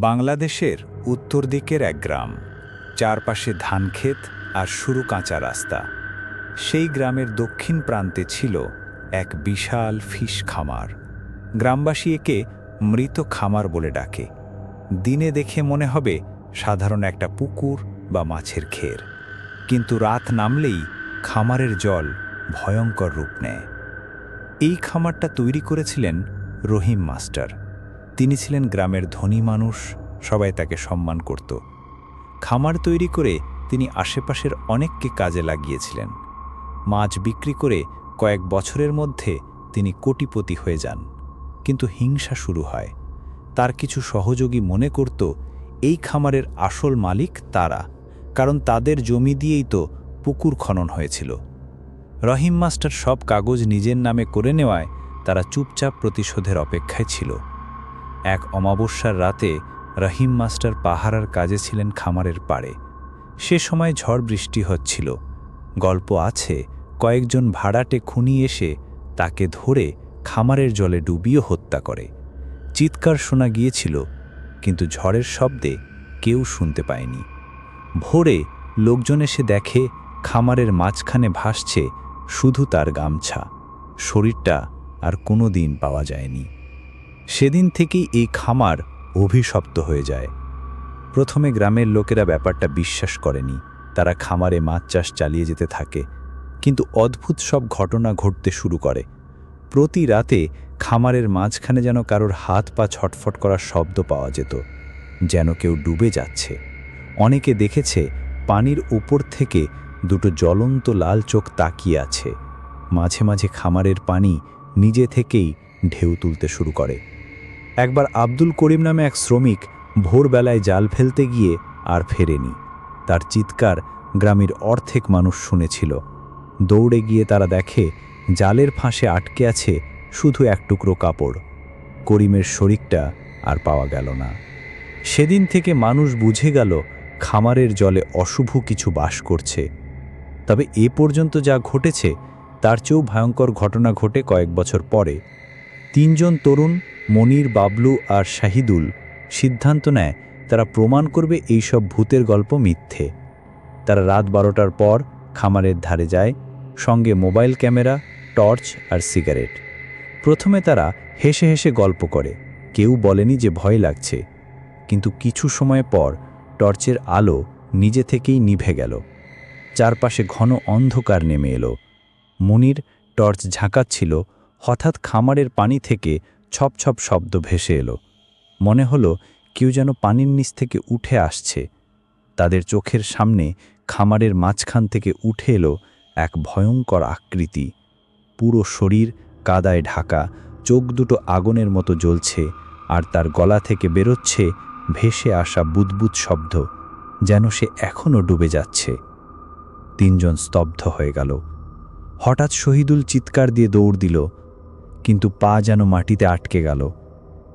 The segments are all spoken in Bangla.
বাংলাদেশের উত্তর দিকের এক গ্রাম। চারপাশে ধানক্ষেত আর শুরু কাঁচা রাস্তা। সেই গ্রামের দক্ষিণ প্রান্তে ছিল এক বিশাল ফিস খামার। গ্রামবাসী একে মৃত খামার বলে ডাকে। দিনে দেখে মনে হবে সাধারণ একটা পুকুর বা মাছের ঘের কিন্তু রাত নামলেই খামারের জল ভয়ঙ্কর রূপ নেয়। এই খামারটা তৈরি করেছিলেন রহিম মাস্টার। তিনি ছিলেন গ্রামের ধনী মানুষ, সবাই তাকে সম্মান করত। খামার তৈরি করে তিনি আশেপাশের অনেককে কাজে লাগিয়েছিলেন। মাছ বিক্রি করে কয়েক বছরের মধ্যে তিনি কোটিপতি হয়ে যান। কিন্তু হিংসা শুরু হয়। তার কিছু সহযোগী মনে করত, এই খামারের আসল মালিক তারা, কারণ তাদের জমি দিয়েই তো পুকুর খনন হয়েছিল। রহিম মাস্টার সব কাগজ নিজের নামে করে নেওয়ায় তারা চুপচাপ প্রতিশোধের অপেক্ষায় ছিল। এক অমাবস্যার রাতে রহিম মাস্টার পাহারার কাজে ছিলেন খামারের পাড়ে। সে সময় ঝড় বৃষ্টি হচ্ছিল। গল্প আছে, কয়েকজন ভাড়াটে খুনি এসে তাকে ধরে খামারের জলে ডুবিয়ে হত্যা করে। চিৎকার শোনা গিয়েছিল, কিন্তু ঝড়ের শব্দে কেউ শুনতে পায়নি। ভোরে লোকজন এসে দেখে খামারের মাঝখানে ভাসছে শুধু তার গামছা। শরীরটা আর কোনো দিন পাওয়া যায়নি। সেদিন থেকেই এই খামার অভিশপ্ত হয়ে যায়। প্রথমে গ্রামের লোকেরা ব্যাপারটা বিশ্বাস করেনি। তারা খামারে মাছ চাষ চালিয়ে যেতে থাকে। কিন্তু অদ্ভুত সব ঘটনা ঘটতে শুরু করে। প্রতি রাতে খামারের মাঝখানে যেন কারোর হাত পা ছটফট করার শব্দ পাওয়া যেত, যেন কেউ ডুবে যাচ্ছে। অনেকে দেখেছে পানির উপর থেকে দুটো জ্বলন্ত লাল চোখ তাকিয়ে আছে। মাঝে মাঝে খামারের পানি নিজে থেকেই ঢেউ তুলতে শুরু করে। একবার আব্দুল করিম নামে এক শ্রমিক ভোরবেলায় জাল ফেলতে গিয়ে আর ফেরেনি। তার চিৎকার গ্রামের অর্ধেক মানুষ শুনেছিল। দৌড়ে গিয়ে তারা দেখে জালের ফাঁসে আটকে আছে শুধু এক টুকরো কাপড়। করিমের শরিকটা আর পাওয়া গেল না। সেদিন থেকে মানুষ বুঝে গেল খামারের জলে অশুভ কিছু বাস করছে। তবে এ পর্যন্ত যা ঘটেছে, তার চেয়েও ভয়ঙ্কর ঘটনা ঘটে কয়েক বছর পরে। তিনজন তরুণ মনির, বাবলু আর শাহিদুল সিদ্ধান্ত নেয় তারা প্রমাণ করবে এইসব ভূতের গল্প মিথ্যে। তারা রাত বারোটার পর খামারের ধারে যায়, সঙ্গে মোবাইল ক্যামেরা, টর্চ আর সিগারেট। প্রথমে তারা হেসে হেসে গল্প করে, কেউ বলেনি যে ভয় লাগছে। কিন্তু কিছু সময় পর টর্চের আলো নিজে থেকেই নিভে গেল। চারপাশে ঘন অন্ধকার নেমে এলো। মনির টর্চ ঝাঁকাচ্ছিল, হঠাৎ খামারের পানি থেকে ছপ ছপ শব্দ ভেসে এলো। মনে হলো কেউ যেন পানির নিচ থেকে উঠে আসছে। তাদের চোখের সামনে খামারের মাঝখান থেকে উঠে এলো এক ভয়ঙ্কর আকৃতি। পুরো শরীর কাদায় ঢাকা, চোখ দুটো আগুনের মতো জ্বলছে আর তার গলা থেকে বেরোচ্ছে ভেসে আসা বুদবুদ শব্দ, যেন সে এখনও ডুবে যাচ্ছে। তিনজন স্তব্ধ হয়ে গেল। হঠাৎ শহীদুল চিৎকার দিয়ে দৌড় দিল। কিন্তু পা যেন মাটিতে আটকে গেল।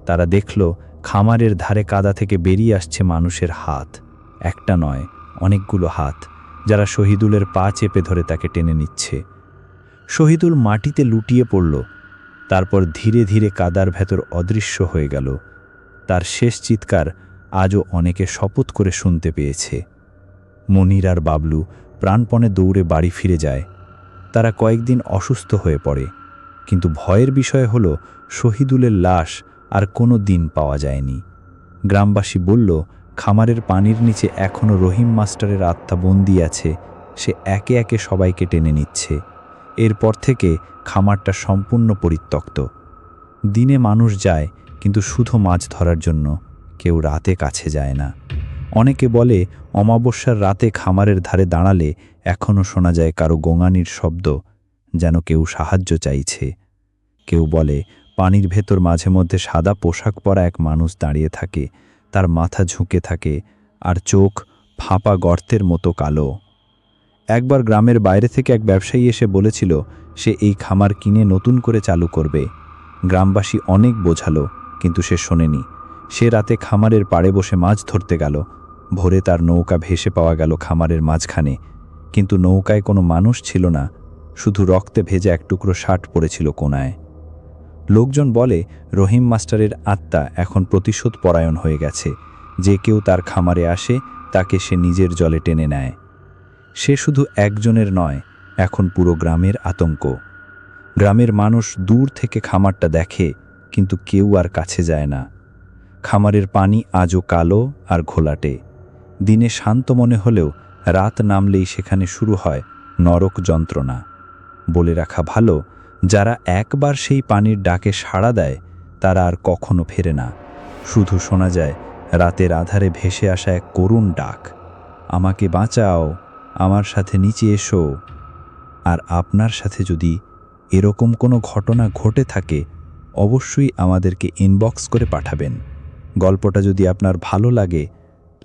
তারা দেখল, খামারের ধারে কাদা থেকে বেরিয়ে আসছে মানুষের হাত। একটা নয়, অনেকগুলো হাত, যারা শহীদুলের পা চেপে ধরে তাকে টেনে নিচ্ছে। শহীদুল মাটিতে লুটিয়ে পড়ল। তারপর ধীরে ধীরে কাদার ভেতর অদৃশ্য হয়ে গেল। তার শেষ চিৎকার আজও অনেকে শপথ করে শুনতে পেয়েছে। মনির আর বাবলু প্রাণপণে দৌড়ে বাড়ি ফিরে যায়। তারা কয়েকদিন অসুস্থ হয়ে পড়ে। কিন্তু ভয়ের বিষয় হল, শহীদুলের লাশ আর কোনো দিন পাওয়া যায়নি। গ্রামবাসী বলল, খামারের পানির নিচে এখনও রহিম মাস্টারের আত্মা বন্দি আছে, সে একে একে সবাইকে টেনে নিচ্ছে। এরপর থেকে খামারটা সম্পূর্ণ পরিত্যক্ত। দিনে মানুষ যায়, কিন্তু শুধু মাছ ধরার জন্য, কেউ রাতে কাছে যায় না। অনেকে বলে, অমাবস্যার রাতে খামারের ধারে দাঁড়ালে এখনও শোনা যায় কারও গোঙানির শব্দ যেন কেউ সাহায্য চাইছে। কেউ বলে, পানির ভেতর মাঝে মধ্যে সাদা পোশাক পরা এক মানুষ দাঁড়িয়ে থাকে। তার মাথা ঝুঁকে থাকে আর চোখ ফাঁপা গর্তের মতো কালো। একবার গ্রামের বাইরে থেকে এক ব্যবসায়ী এসে বলেছিল, সে এই খামার কিনে নতুন করে চালু করবে। গ্রামবাসী অনেক বোঝালো, কিন্তু সে শোনেনি। সে রাতে খামারের পাড়ে বসে মাছ ধরতে গেল। ভোরে তার নৌকা ভেসে পাওয়া গেল খামারের মাঝখানে। কিন্তু নৌকায় কোনো মানুষ ছিল না। শুধু রক্তে ভেজে এক টুকরো শার্ট পড়েছিল কোনায়। লোকজন বলে, রহিম মাস্টারের আত্মা এখন প্রতিশোধ পরায়ণ হয়ে গেছে। যে কেউ তার খামারে আসে, তাকে সে নিজের জলে টেনে নেয়। সে শুধু একজনের নয়, এখন পুরো গ্রামের আতঙ্ক। গ্রামের মানুষ দূর থেকে খামারটা দেখে, কিন্তু কেউ আর কাছে যায় না। খামারের পানি আজও কালো আর ঘোলাটে। দিনে শান্ত মনে হলেও রাত নামলেই সেখানে শুরু হয় নরক যন্ত্রণা। বলে রাখা ভালো, যারা একবার সেই পানির ডাকে সাড়া দেয়, তারা আর কখনো ফেরে না। শুধু শোনা যায়, রাতের আধারে ভেসে আসা এক করুণ ডাক, আমাকে বাঁচাও, আমার সাথে নিচে এসো। আর আপনার সাথে যদি এরকম কোনো ঘটনা ঘটে থাকে, অবশ্যই আমাদেরকে ইনবক্স করে পাঠাবেন। গল্পটা যদি আপনার ভালো লাগে,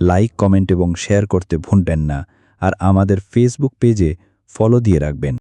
লাইক, কমেন্ট এবং শেয়ার করতে ভুলবেন না, আর আমাদের ফেসবুক পেজে ফলো দিয়ে রাখবেন।